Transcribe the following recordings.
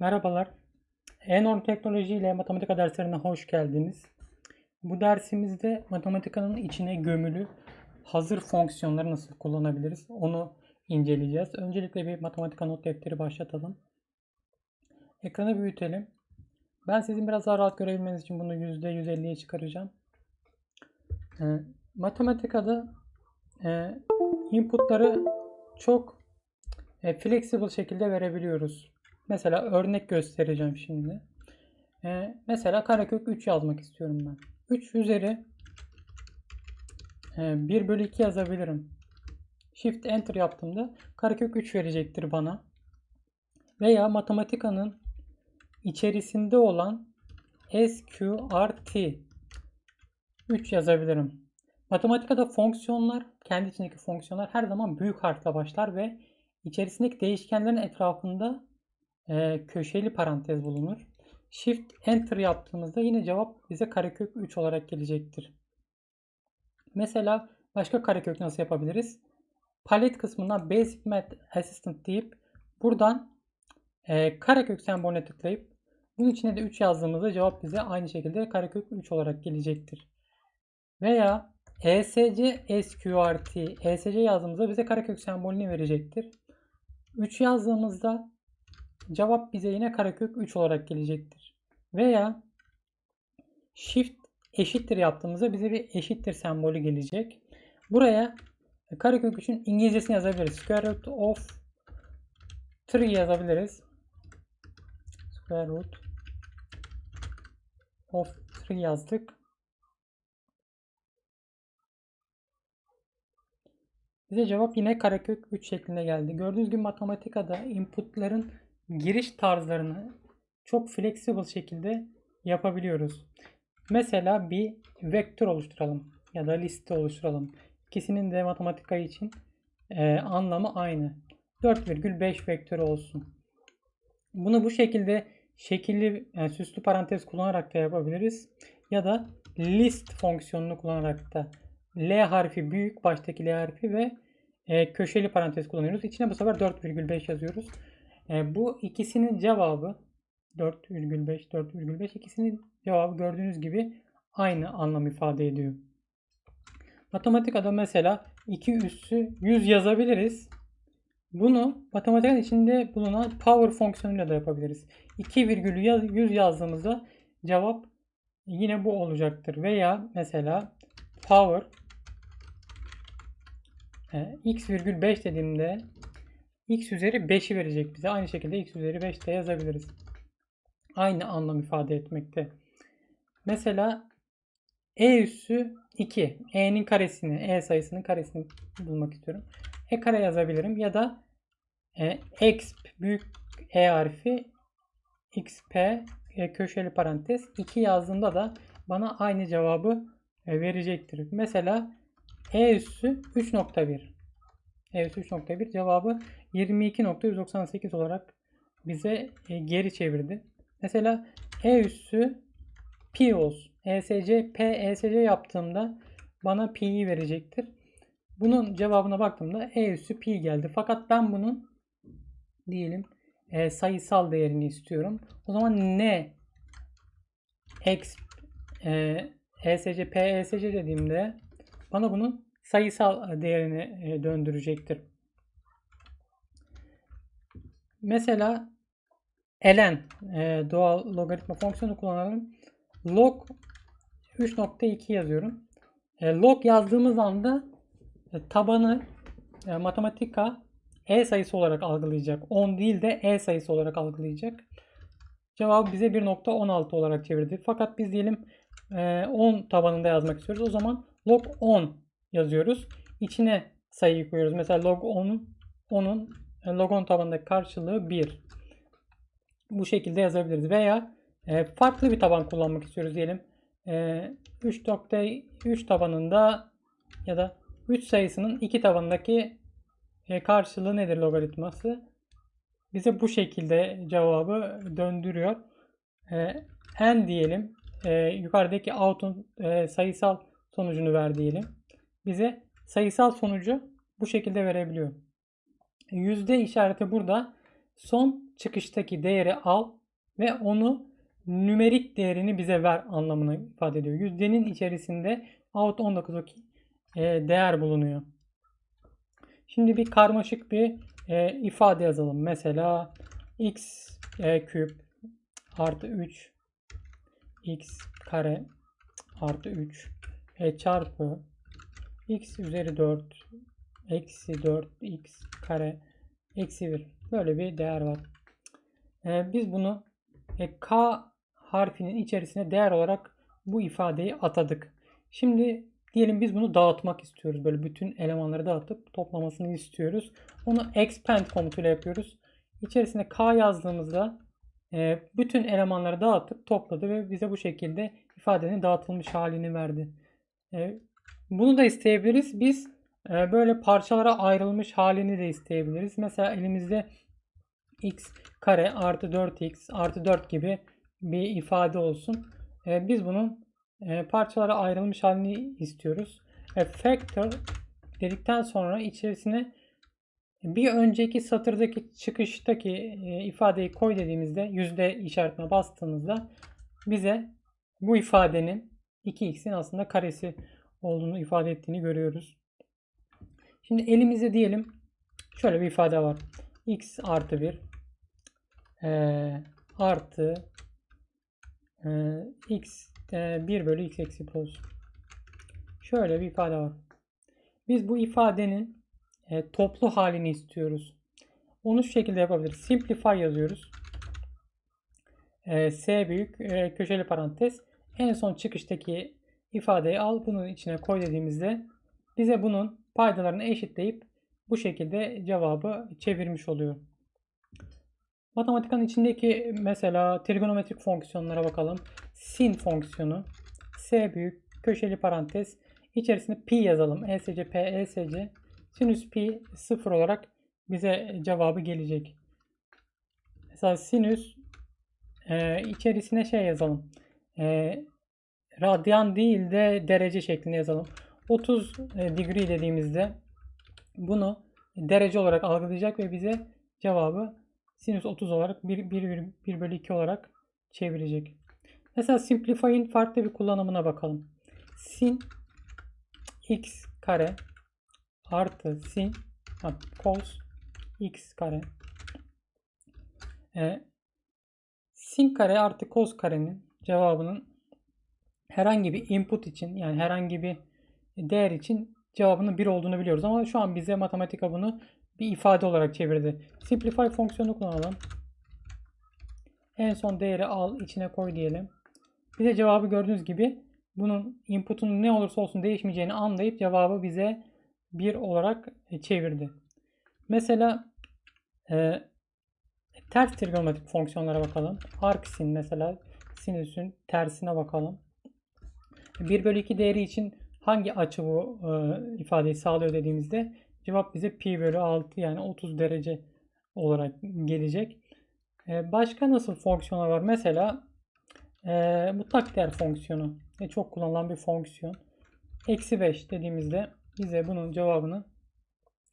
Merhabalar. E-norm teknoloji ile matematika derslerine hoş geldiniz. Bu dersimizde matematikanın içine gömülü hazır fonksiyonları nasıl kullanabiliriz onu inceleyeceğiz. Öncelikle bir matematika not defteri başlatalım. Ekranı büyütelim. Ben sizin biraz daha rahat görebilmeniz için bunu %150'ye çıkaracağım. E, matematikada e, inputları çok e, flexible şekilde verebiliyoruz. Mesela örnek göstereceğim şimdi. Ee, mesela karekök 3 yazmak istiyorum ben. 3 üzeri e, 1 bölü 2 yazabilirim. Shift Enter yaptığımda karekök 3 verecektir bana. Veya matematikanın içerisinde olan SQRT 3 yazabilirim. Matematikada fonksiyonlar, kendi içindeki fonksiyonlar her zaman büyük harfle başlar ve içerisindeki değişkenlerin etrafında e, köşeli parantez bulunur. Shift Enter yaptığımızda yine cevap bize karekök 3 olarak gelecektir. Mesela başka karekök nasıl yapabiliriz? Palet kısmından Basic Math Assistant deyip buradan e, karekök sembolüne tıklayıp bunun içine de 3 yazdığımızda cevap bize aynı şekilde karekök 3 olarak gelecektir. Veya ESC SQRT ESC yazdığımızda bize karekök sembolünü verecektir. 3 yazdığımızda cevap bize yine karekök 3 olarak gelecektir. Veya shift eşittir yaptığımızda bize bir eşittir sembolü gelecek. Buraya karekök 3'ün İngilizcesini yazabiliriz. Square root of 3 yazabiliriz. Square root of 3 yazdık. Bize cevap yine karekök 3 şeklinde geldi. Gördüğünüz gibi matematikada inputların giriş tarzlarını çok flexible şekilde yapabiliyoruz. Mesela bir vektör oluşturalım ya da liste oluşturalım. İkisinin de matematika için e, anlamı aynı. 4,5 vektörü olsun. Bunu bu şekilde şekilli yani süslü parantez kullanarak da yapabiliriz. Ya da list fonksiyonunu kullanarak da L harfi büyük baştaki L harfi ve e, köşeli parantez kullanıyoruz. İçine bu sefer 4,5 yazıyoruz. E, bu ikisinin cevabı 4,5 4,5 ikisinin cevabı gördüğünüz gibi aynı anlam ifade ediyor. Matematikada mesela 2 üssü 100 yazabiliriz. Bunu matematiğin içinde bulunan power fonksiyonuyla da yapabiliriz. 2 virgülü yaz, 100 yazdığımızda cevap yine bu olacaktır. Veya mesela power e, x virgül 5 dediğimde x üzeri 5'i verecek bize. Aynı şekilde x üzeri 5 de yazabiliriz. Aynı anlam ifade etmekte. Mesela e üssü 2. e'nin karesini, e sayısının karesini bulmak istiyorum. e kare yazabilirim ya da e, exp büyük e harfi xp e, köşeli parantez 2 yazdığımda da bana aynı cevabı e, verecektir. Mesela e üssü 3.1 e üssü 3.1 cevabı 22.198 olarak bize e, geri çevirdi. Mesela E üssü pi olsun. ESC P ESC yaptığımda bana pi'yi verecektir. Bunun cevabına baktığımda E üssü pi geldi. Fakat ben bunun diyelim e, sayısal değerini istiyorum. O zaman ne x e, ESC P ESC dediğimde bana bunun sayısal değerini e, döndürecektir. Mesela ln e, doğal logaritma fonksiyonu kullanalım. Log 3.2 yazıyorum. E, log yazdığımız anda tabanı matematika e sayısı olarak algılayacak. 10 değil de e sayısı olarak algılayacak. Cevabı bize 1.16 olarak çevirdi. Fakat biz diyelim e, 10 tabanında yazmak istiyoruz. O zaman log 10 yazıyoruz. İçine sayıyı koyuyoruz. Mesela log 10'un 10'un log 10 tabanındaki karşılığı 1. Bu şekilde yazabiliriz. Veya e, farklı bir taban kullanmak istiyoruz diyelim. E, 3.3 tabanında ya da 3 sayısının 2 tabanındaki e, karşılığı nedir logaritması? Bize bu şekilde cevabı döndürüyor. E, n diyelim. E, yukarıdaki out'un e, sayısal sonucunu ver diyelim. Bize sayısal sonucu bu şekilde verebiliyor. Yüzde işareti burada. Son çıkıştaki değeri al ve onu nümerik değerini bize ver anlamına ifade ediyor. Yüzdenin içerisinde out 19'daki e, değer bulunuyor. Şimdi bir karmaşık bir e, ifade yazalım. Mesela x e, küp artı 3 x kare artı 3 e, çarpı x üzeri 4 eksi 4 x kare eksi 1 böyle bir değer var. E, biz bunu e, k harfinin içerisine değer olarak bu ifadeyi atadık. Şimdi diyelim biz bunu dağıtmak istiyoruz. Böyle bütün elemanları dağıtıp toplamasını istiyoruz. Onu expand komutuyla yapıyoruz. İçerisine k yazdığımızda e, bütün elemanları dağıtıp topladı ve bize bu şekilde ifadenin dağıtılmış halini verdi. E, bunu da isteyebiliriz. Biz e, böyle parçalara ayrılmış halini de isteyebiliriz. Mesela elimizde x kare artı 4x artı 4 gibi bir ifade olsun. E, biz bunun e, parçalara ayrılmış halini istiyoruz. E, factor dedikten sonra içerisine bir önceki satırdaki çıkıştaki e, ifadeyi koy dediğimizde yüzde işaretine bastığımızda bize bu ifadenin 2x'in aslında karesi olduğunu ifade ettiğini görüyoruz. Şimdi elimizde diyelim şöyle bir ifade var. x artı 1 e, artı e, x e, 1 bölü x eksi plus. Şöyle bir ifade var. Biz bu ifadenin e, toplu halini istiyoruz. Onu şu şekilde yapabiliriz. Simplify yazıyoruz. E, S büyük e, köşeli parantez. En son çıkıştaki ifadeyi al bunun içine koy dediğimizde bize bunun paydalarını eşitleyip bu şekilde cevabı çevirmiş oluyor. Matematikanın içindeki mesela trigonometrik fonksiyonlara bakalım. Sin fonksiyonu S büyük köşeli parantez içerisinde pi yazalım. ESC P ESC sinüs pi 0 olarak bize cevabı gelecek. Mesela sinüs e, içerisine şey yazalım. E, radyan değil de derece şeklinde yazalım. 30 e, degree dediğimizde bunu derece olarak algılayacak ve bize cevabı sinüs 30 olarak 1, 1, 1 bölü 2 olarak çevirecek. Mesela simplify'in farklı bir kullanımına bakalım. Sin x kare artı sin cos x kare e, sin kare artı cos karenin cevabının herhangi bir input için yani herhangi bir değer için cevabının 1 olduğunu biliyoruz. Ama şu an bize matematika bunu bir ifade olarak çevirdi. Simplify fonksiyonu kullanalım. En son değeri al içine koy diyelim. Bize cevabı gördüğünüz gibi bunun input'un ne olursa olsun değişmeyeceğini anlayıp cevabı bize 1 olarak çevirdi. Mesela e, ters trigonometrik fonksiyonlara bakalım. Arksin mesela sinüsün tersine bakalım. 1 bölü 2 değeri için hangi açı bu e, ifadeyi sağlıyor dediğimizde cevap bize pi bölü 6 yani 30 derece olarak gelecek. E, başka nasıl fonksiyonlar var? Mesela e, mutlak değer fonksiyonu. E, çok kullanılan bir fonksiyon. Eksi 5 dediğimizde bize bunun cevabını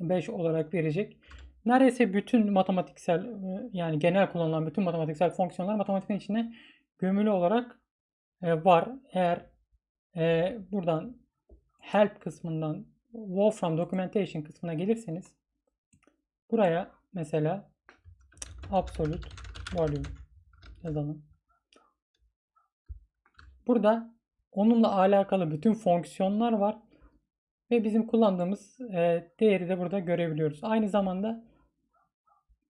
5 olarak verecek. Neredeyse bütün matematiksel e, yani genel kullanılan bütün matematiksel fonksiyonlar matematiğin içine gömülü olarak var. Eğer e, buradan help kısmından Wolfram documentation kısmına gelirseniz buraya mesela absolute value yazalım. Burada onunla alakalı bütün fonksiyonlar var ve bizim kullandığımız e, değeri de burada görebiliyoruz. Aynı zamanda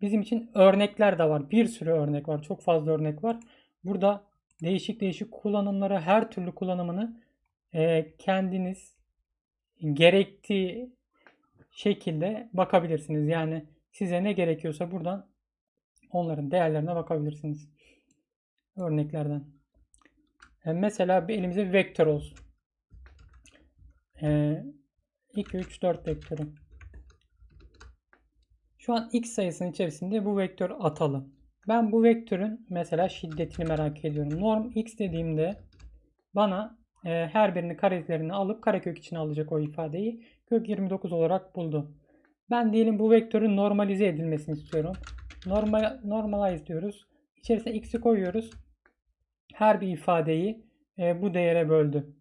bizim için örnekler de var. Bir sürü örnek var. Çok fazla örnek var. Burada değişik değişik kullanımları, her türlü kullanımını e, kendiniz gerektiği şekilde bakabilirsiniz. Yani size ne gerekiyorsa buradan onların değerlerine bakabilirsiniz. Örneklerden. E, mesela bir elimizde bir vektör olsun. E, 2, 3, 4 vektörü. Şu an x sayısının içerisinde bu vektör atalı. Ben bu vektörün mesela şiddetini merak ediyorum. Norm x dediğimde bana e, her birini karelerini alıp karekök içine alacak o ifadeyi. Kök 29 olarak buldu. Ben diyelim bu vektörün normalize edilmesini istiyorum. Normal, normalize diyoruz. İçerisine x'i koyuyoruz. Her bir ifadeyi e, bu değere böldü.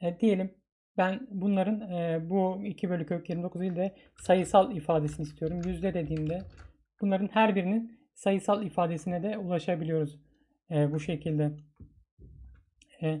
E, diyelim ben bunların e, bu 2 bölü kök 29 değil de sayısal ifadesini istiyorum. Yüzde dediğimde bunların her birinin sayısal ifadesine de ulaşabiliyoruz e, bu şekilde. E,